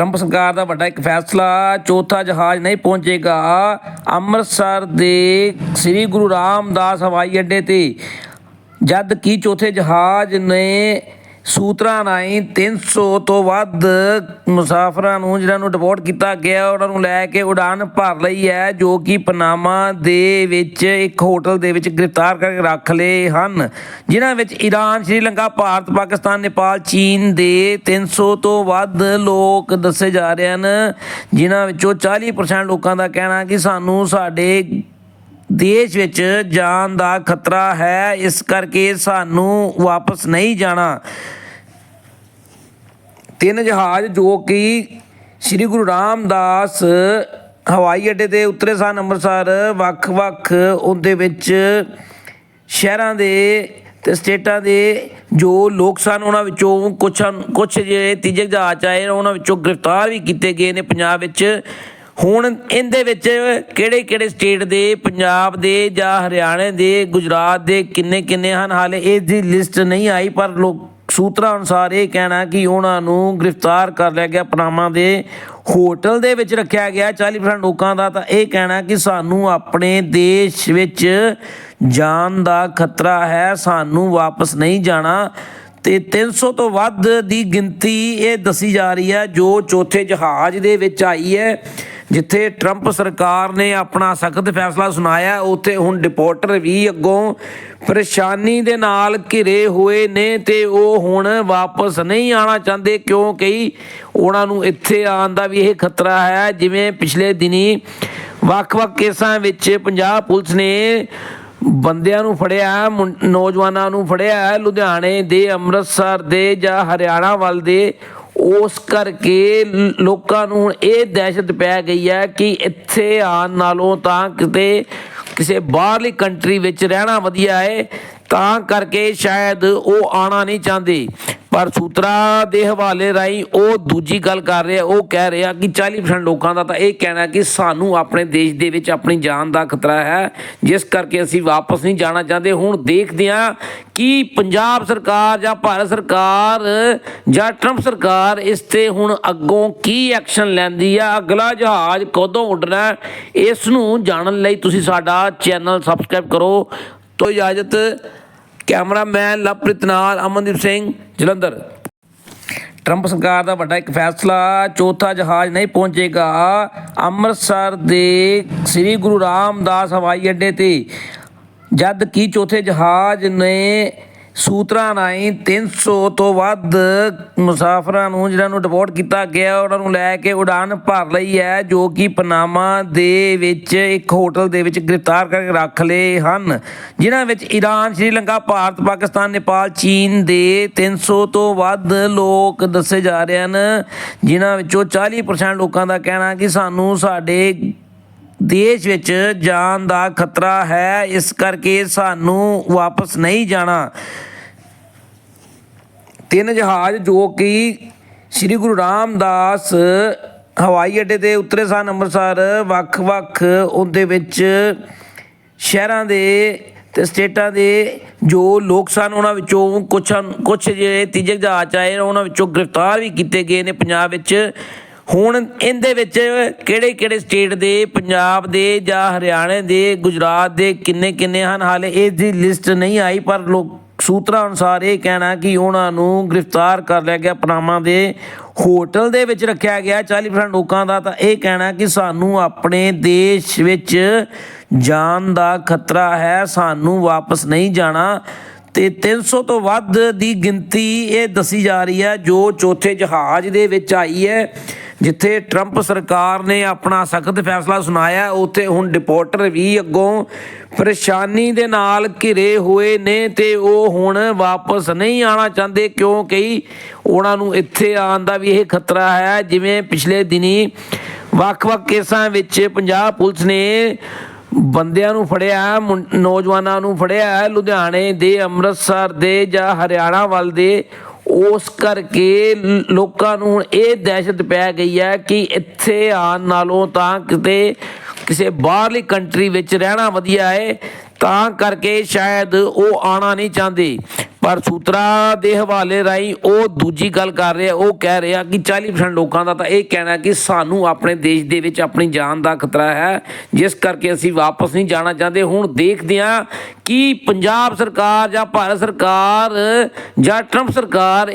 Trump ਸਰਕਾਰ ਦਾ ਵੱਡਾ ਇੱਕ ਫੈਸਲਾ, ਚੌਥਾ ਜਹਾਜ਼ ਨਹੀਂ ਪਹੁੰਚੇਗਾ। ਅੰਮ੍ਰਿਤਸਰ ਦੇ ਸ੍ਰੀ ਗੁਰੂ ਰਾਮਦਾਸ ਹਵਾਈ ਅੱਡੇ ਤੇ, ਜਦ ਕਿ ਚੌਥੇ ਜਹਾਜ਼ ਨੇ ਸੂਤਰਾਂ ਰਾਹੀਂ 300 ਤੋਂ ਵੱਧ ਮੁਸਾਫਰਾਂ ਨੂੰ ਜਿਨ੍ਹਾਂ ਨੂੰ ਡਿਪੋਰਟ ਕੀਤਾ ਗਿਆ, ਉਹਨਾਂ ਨੂੰ ਲੈ ਕੇ ਉਡਾਨ ਭਰ ਲਈ ਹੈ, ਜੋ ਕਿ ਪਨਾਮਾ ਦੇ ਵਿੱਚ ਇੱਕ ਹੋਟਲ ਦੇ ਵਿੱਚ ਗ੍ਰਿਫਤਾਰ ਕਰਕੇ ਰੱਖ ਲਏ ਹਨ, ਜਿਨ੍ਹਾਂ ਵਿੱਚ ਈਰਾਨ ਸ਼੍ਰੀਲੰਕਾ ਭਾਰਤ, ਪਾਕਿਸਤਾਨ, ਨੇਪਾਲ, ਚੀਨ ਦੇ 300 ਤੋਂ ਵੱਧ ਲੋਕ ਦੱਸੇ ਜਾ ਰਹੇ ਹਨ, ਜਿਨ੍ਹਾਂ ਵਿੱਚੋਂ 40% ਲੋਕਾਂ ਦਾ ਕਹਿਣਾ ਕਿ ਸਾਨੂੰ ਸਾਡੇ ਦੇਸ਼ ਵਿੱਚ ਜਾਣ ਦਾ ਖਤਰਾ ਹੈ, ਇਸ ਕਰਕੇ ਸਾਨੂੰ ਵਾਪਸ ਨਹੀਂ ਜਾਣਾ। ਤਿੰਨ ਜਹਾਜ਼ ਜੋ ਕਿ ਸ੍ਰੀ ਗੁਰੂ ਰਾਮਦਾਸ ਹਵਾਈ ਅੱਡੇ ਤੇ ਉਤਰੇ ਸਨ ਅੰਮ੍ਰਿਤਸਰ, ਵੱਖ-ਵੱਖ ਉਹਦੇ ਵਿੱਚ ਸ਼ਹਿਰਾਂ ਦੇ ਤੇ ਸਟੇਟਾਂ ਦੇ ਜੋ ਲੋਕ ਸਨ, ਉਹਨਾਂ ਵਿੱਚੋਂ ਕੁਛ ਕੁਛ ਜਿਹੜੇ ਤੀਜੇ ਜਹਾਜ਼ 'ਚ ਆਏ, ਉਹਨਾਂ ਵਿੱਚੋਂ ਗ੍ਰਿਫਤਾਰ ਵੀ ਕੀਤੇ ਗਏ ਨੇ। ਪੰਜਾਬ ਵਿੱਚ ਹੁਣ ਇਹਦੇ ਵਿੱਚ ਕਿਹੜੇ ਕਿਹੜੇ ਸਟੇਟ ਦੇ, ਪੰਜਾਬ ਦੇ ਜਾਂ ਹਰਿਆਣੇ ਦੇ, ਗੁਜਰਾਤ ਦੇ ਕਿੰਨੇ ਕਿੰਨੇ ਹਨ? ਹਾਲੇ ਇਸ ਦੀ ਲਿਸਟ ਨਹੀਂ ਆਈ, ਪਰ ਲੋਕ ਸੂਤਰਾਂ ਅਨੁਸਾਰ ਇਹ ਕਹਿਣਾ ਕਿ ਉਹਨਾਂ ਨੂੰ ਗ੍ਰਿਫਤਾਰ ਕਰ ਲਿਆ ਗਿਆ, ਪਨਾਮਾ ਦੇ ਹੋਟਲ ਦੇ ਵਿੱਚ ਰੱਖਿਆ ਗਿਆ। 40% ਲੋਕਾਂ ਦਾ ਤਾਂ ਇਹ ਕਹਿਣਾ ਕਿ ਸਾਨੂੰ ਆਪਣੇ ਦੇਸ਼ ਵਿੱਚ ਜਾਨ ਦਾ ਖਤਰਾ ਹੈ, ਸਾਨੂੰ ਵਾਪਸ ਨਹੀਂ ਜਾਣਾ। ਤੇ 300 ਤੋਂ ਵੱਧ ਦੀ ਗਿਣਤੀ ਇਹ ਦੱਸੀ ਜਾ ਰਹੀ ਹੈ, ਜੋ ਚੌਥੇ ਜਹਾਜ਼ ਦੇ ਵਿੱਚ ਆਈ ਹੈ। ਜਿੱਥੇ ਟਰੰਪ ਸਰਕਾਰ ਨੇ ਆਪਣਾ ਸਖਤ ਫੈਸਲਾ ਸੁਣਾਇਆ, ਉੱਥੇ ਹੁਣ ਡਿਪੋਰਟਰ ਵੀ ਅੱਗੋਂ ਪਰੇਸ਼ਾਨੀ ਦੇ ਨਾਲ ਘਿਰੇ ਹੋਏ ਨੇ ਤੇ ਉਹ ਹੁਣ ਵਾਪਸ ਨਹੀਂ ਆਣਾ ਚਾਹੁੰਦੇ, ਕਿਉਂਕਿ ਉਹਨਾਂ ਨੂੰ ਇੱਥੇ ਆਉਣ ਦਾ ਵੀ ਇਹ ਖਤਰਾ ਹੈ। ਜਿਵੇਂ ਪਿਛਲੇ ਦਿਨੀ ਵੱਖ-ਵੱਖ ਕੇਸਾਂ ਵਿੱਚ ਪੰਜਾਬ ਪੁਲਿਸ ਨੇ ਬੰਦਿਆਂ ਨੂੰ ਫੜਿਆ, ਮੁੰ- ਨੌਜਵਾਨਾਂ ਨੂੰ ਫੜਿਆ, ਲੁਧਿਆਣੇ ਦੇ ਅੰਮ੍ਰਿਤਸਰ ਦੇ ਜਾਂ ਹਰਿਆਣਾ ਵੱਲ ਦੇ ਉਸ ਕਰਕੇ ਲੋਕਾਂ ਨੂੰ ਹੁਣ ਇਹ ਦਹਿਸ਼ਤ ਪੈ ਗਈ ਹੈ ਕਿ ਇੱਥੇ ਆਉਣ ਨਾਲੋਂ ਤਾਂ ਕਿਤੇ ਕਿਸੇ ਬਾਹਰਲੀ ਕੰਟਰੀ ਵਿੱਚ ਰਹਿਣਾ ਵਧੀਆ ਹੈ, ਤਾਂ ਕਰਕੇ ਸ਼ਾਇਦ ਉਹ ਆਣਾ ਨਹੀਂ ਚਾਹੁੰਦੇ। ਪਰ ਸੂਤਰਾਂ ਦੇ ਹਵਾਲੇ ਰਾਹੀਂ ਉਹ ਦੂਜੀ ਗੱਲ ਕਰ ਰਿਹਾ, ਉਹ ਕਹਿ ਰਿਹਾ ਕਿ 40% ਲੋਕਾਂ ਦਾ ਤਾਂ ਇਹ ਕਹਿਣਾ ਕਿ ਸਾਨੂੰ ਆਪਣੇ ਦੇਸ਼ ਦੇ ਵਿੱਚ ਆਪਣੀ ਜਾਨ ਦਾ ਖਤਰਾ ਹੈ, ਜਿਸ ਕਰਕੇ ਅਸੀਂ ਵਾਪਸ ਨਹੀਂ ਜਾਣਾ ਚਾਹੁੰਦੇ। ਹੁਣ ਦੇਖਦੇ ਹਾਂ ਕਿ ਪੰਜਾਬ ਸਰਕਾਰ ਜਾਂ ਭਾਰਤ ਸਰਕਾਰ ਜਾਂ ਟਰੰਪ ਸਰਕਾਰ ਇਸ ਤੇ ਹੁਣ ਅੱਗੋਂ ਕੀ ਐਕਸ਼ਨ ਲੈਂਦੀ ਆ? ਅਗਲਾ ਜਹਾਜ਼ ਕਦੋਂ ਉੱਡਣਾ ਇਸ ਨੂੰ ਜਾਣਨ ਲਈ ਤੁਸੀਂ ਸਾਡਾ ਚੈਨਲ ਸਬਸਕ੍ਰਾਈਬ ਕਰੋ। ਤੋਂ ਇਜਾਜ਼ਤ, ਕੈਮਰਾਮੈਨ ਲਵਪ੍ਰੀਤ ਨਾਲ ਅਮਨਦੀਪ ਸਿੰਘ। ਜਲੰਧਰ। ਟਰੰਪ ਸਰਕਾਰ ਦਾ ਵੱਡਾ ਇੱਕ ਫੈਸਲਾ, ਚੌਥਾ ਜਹਾਜ਼ ਨਹੀਂ ਪਹੁੰਚੇਗਾ। ਅੰਮ੍ਰਿਤਸਰ ਦੇ ਸ੍ਰੀ ਗੁਰੂ ਰਾਮਦਾਸ ਹਵਾਈ ਅੱਡੇ ਤੇ, ਜਦ ਕਿ ਚੌਥੇ ਜਹਾਜ਼ ਨੇ ਸੂਤਰਾਂ ਰਾਹੀਂ 300 ਤੋਂ ਵੱਧ ਮੁਸਾਫਰਾਂ ਨੂੰ ਜਿਨ੍ਹਾਂ ਨੂੰ ਡਿਪੋਰਟ ਕੀਤਾ ਗਿਆ, ਉਹਨਾਂ ਨੂੰ ਲੈ ਕੇ ਉਡਾਨ ਭਰ ਲਈ ਹੈ, ਜੋ ਕਿ ਪਨਾਮਾ ਦੇ ਵਿੱਚ ਇੱਕ ਹੋਟਲ ਦੇ ਵਿੱਚ ਗ੍ਰਿਫਤਾਰ ਕਰਕੇ ਰੱਖ ਲਏ ਹਨ, ਜਿਨ੍ਹਾਂ ਵਿੱਚ ਈਰਾਨ, ਸ਼੍ਰੀਲੰਕਾ, ਭਾਰਤ, ਪਾਕਿਸਤਾਨ, ਨੇਪਾਲ, ਚੀਨ ਦੇ 300 ਤੋਂ ਵੱਧ ਲੋਕ ਦੱਸੇ ਜਾ ਰਹੇ ਹਨ, ਜਿਨ੍ਹਾਂ ਵਿੱਚੋਂ 40% ਲੋਕਾਂ ਦਾ ਕਹਿਣਾ ਕਿ ਸਾਨੂੰ ਸਾਡੇ ਦੇਸ਼ ਵਿੱਚ ਜਾਨ ਦਾ ਖਤਰਾ ਹੈ, ਇਸ ਕਰਕੇ ਸਾਨੂੰ ਵਾਪਸ ਨਹੀਂ ਜਾਣਾ। ਤਿੰਨ ਜਹਾਜ਼ ਜੋ ਕਿ ਸ੍ਰੀ ਗੁਰੂ ਰਾਮਦਾਸ ਹਵਾਈ ਅੱਡੇ ਤੇ ਉਤਰੇ ਸਨ ਅੰਮ੍ਰਿਤਸਰ ਵੱਖ-ਵੱਖ ਉਹਦੇ ਵਿੱਚ ਸ਼ਹਿਰਾਂ ਦੇ ਤੇ ਸਟੇਟਾਂ ਦੇ ਜੋ ਲੋਕ ਸਨ, ਉਹਨਾਂ ਵਿੱਚੋਂ ਕੁਛ ਕੁਛ ਜਿਹੜੇ ਤੀਜੇ ਜਹਾਜ਼ ਆਏ, ਉਹਨਾਂ ਵਿੱਚੋਂ ਗ੍ਰਿਫਤਾਰ ਵੀ ਕੀਤੇ ਗਏ ਨੇ ਪੰਜਾਬ ਵਿੱਚ। ਹੁਣ ਇਹਦੇ ਵਿੱਚ ਕਿਹੜੇ ਕਿਹੜੇ ਸਟੇਟ ਦੇ, ਪੰਜਾਬ ਦੇ ਜਾਂ ਹਰਿਆਣੇ ਦੇ, ਗੁਜਰਾਤ ਦੇ ਕਿੰਨੇ ਕਿੰਨੇ ਹਨ? ਹਾਲੇ ਇਸ ਦੀ ਲਿਸਟ ਨਹੀਂ ਆਈ, ਪਰ ਲੋਕ ਸੂਤਰਾਂ ਅਨੁਸਾਰ ਇਹ ਕਹਿਣਾ ਕਿ ਉਹਨਾਂ ਨੂੰ ਗ੍ਰਿਫਤਾਰ ਕਰ ਲਿਆ ਗਿਆ, ਪਨਾਮਾ ਦੇ ਹੋਟਲ ਦੇ ਵਿੱਚ ਰੱਖਿਆ ਗਿਆ। 40% ਲੋਕਾਂ ਦਾ ਤਾਂ ਇਹ ਕਹਿਣਾ ਕਿ ਸਾਨੂੰ ਆਪਣੇ ਦੇਸ਼ ਵਿੱਚ ਜਾਨ ਦਾ ਖਤਰਾ ਹੈ, ਸਾਨੂੰ ਵਾਪਸ ਨਹੀਂ ਜਾਣਾ। ਤੇ 300 ਤੋਂ ਵੱਧ ਦੀ ਗਿਣਤੀ ਇਹ ਦੱਸੀ ਜਾ ਰਹੀ ਹੈ, ਜੋ ਚੌਥੇ ਜਹਾਜ਼ ਦੇ ਵਿੱਚ ਆਈ ਹੈ। ਜਿੱਥੇ ਟਰੰਪ ਸਰਕਾਰ ਨੇ ਆਪਣਾ ਸਖਤ ਫੈਸਲਾ ਸੁਣਾਇਆ, ਉੱਥੇ ਹੁਣ ਡਿਪੋਰਟਰ ਵੀ ਅੱਗੋਂ ਪਰੇਸ਼ਾਨੀ ਦੇ ਨਾਲ ਘਿਰੇ ਹੋਏ ਨੇ ਤੇ ਉਹ ਹੁਣ ਵਾਪਸ ਨਹੀਂ ਆਣਾ ਚਾਹੁੰਦੇ ਕਿਉਂਕਿ ਉਹਨਾਂ ਨੂੰ ਇੱਥੇ ਆਉਣ ਦਾ ਵੀ ਇਹ ਖਤਰਾ ਹੈ। ਜਿਵੇਂ ਪਿਛਲੇ ਦਿਨੀ ਵੱਖ-ਵੱਖ ਕੇਸਾਂ ਵਿੱਚ ਪੰਜਾਬ ਪੁਲਿਸ ਨੇ ਬੰਦਿਆਂ ਨੂੰ ਫੜਿਆ, ਮੁੰ- ਨੌਜਵਾਨਾਂ ਨੂੰ ਫੜਿਆ, ਲੁਧਿਆਣੇ ਦੇ ਅੰਮ੍ਰਿਤਸਰ ਦੇ ਜਾਂ ਹਰਿਆਣਾ ਵੱਲ ਦੇ ਉਸ ਕਰਕੇ ਲੋਕਾਂ ਨੂੰ ਹੁਣ ਇਹ ਦਹਿਸ਼ਤ ਪੈ ਗਈ ਹੈ ਕਿ ਇੱਥੇ ਆਉਣ ਨਾਲੋਂ ਤਾਂ ਕਿਤੇ ਕਿਸੇ ਬਾਹਰਲੀ ਕੰਟਰੀ ਵਿੱਚ ਰਹਿਣਾ ਵਧੀਆ ਹੈ, ਤਾਂ ਕਰਕੇ ਸ਼ਾਇਦ ਉਹ ਆਣਾ ਨਹੀਂ ਚਾਹੁੰਦੇ। ਪਰ ਸੂਤਰਾਂ ਦੇ ਹਵਾਲੇ ਰਾਹੀਂ ਉਹ ਦੂਜੀ ਗੱਲ ਕਰ ਰਿਹਾ, ਉਹ ਕਹਿ ਰਿਹਾ ਕਿ 40% ਲੋਕਾਂ ਦਾ ਤਾਂ ਇਹ ਕਹਿਣਾ ਕਿ ਸਾਨੂੰ ਆਪਣੇ ਦੇਸ਼ ਦੇ ਵਿੱਚ ਆਪਣੀ ਜਾਨ ਦਾ ਖਤਰਾ ਹੈ, ਜਿਸ ਕਰਕੇ ਅਸੀਂ ਵਾਪਸ ਨਹੀਂ ਜਾਣਾ ਚਾਹੁੰਦੇ। ਹੁਣ ਦੇਖਦੇ ਹਾਂ ਕਿ ਪੰਜਾਬ ਸਰਕਾਰ ਜਾਂ ਭਾਰਤ ਸਰਕਾਰ ਜਾਂ ਟਰੰਪ ਸਰਕਾਰ